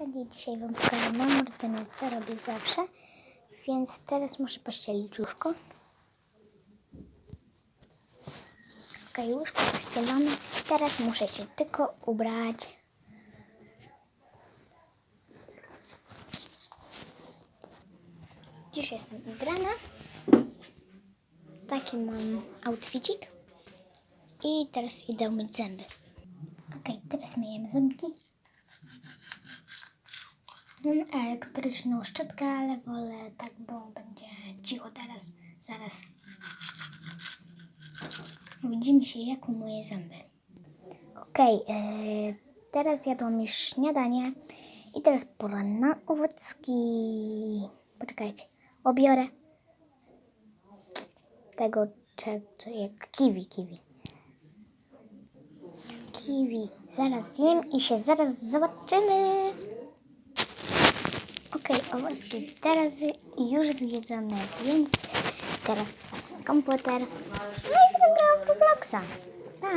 I dzisiaj wam pokażę na Martynie, co robię zawsze. Więc teraz muszę pościelić łóżko. Okej, łóżko pościelone. Teraz muszę się tylko ubrać. Dziś jestem ubrana. Taki mam outfitik. I teraz idę umyć zęby. Okej, teraz myjemy zębki. Elektryczną szczotkę, ale wolę tak, bo będzie cicho teraz, zaraz. Widzimy się, jak umyję zęby. Okej, e, teraz jadłam już śniadanie i teraz pora na owocki. Poczekajcie, obiorę tego, cze- co jak kiwi, kiwi. Kiwi. Zaraz jem i się zaraz zobaczymy. Owocki teraz już zjedzone, więc teraz komputer. No i będę grała w Robloxa. Pa!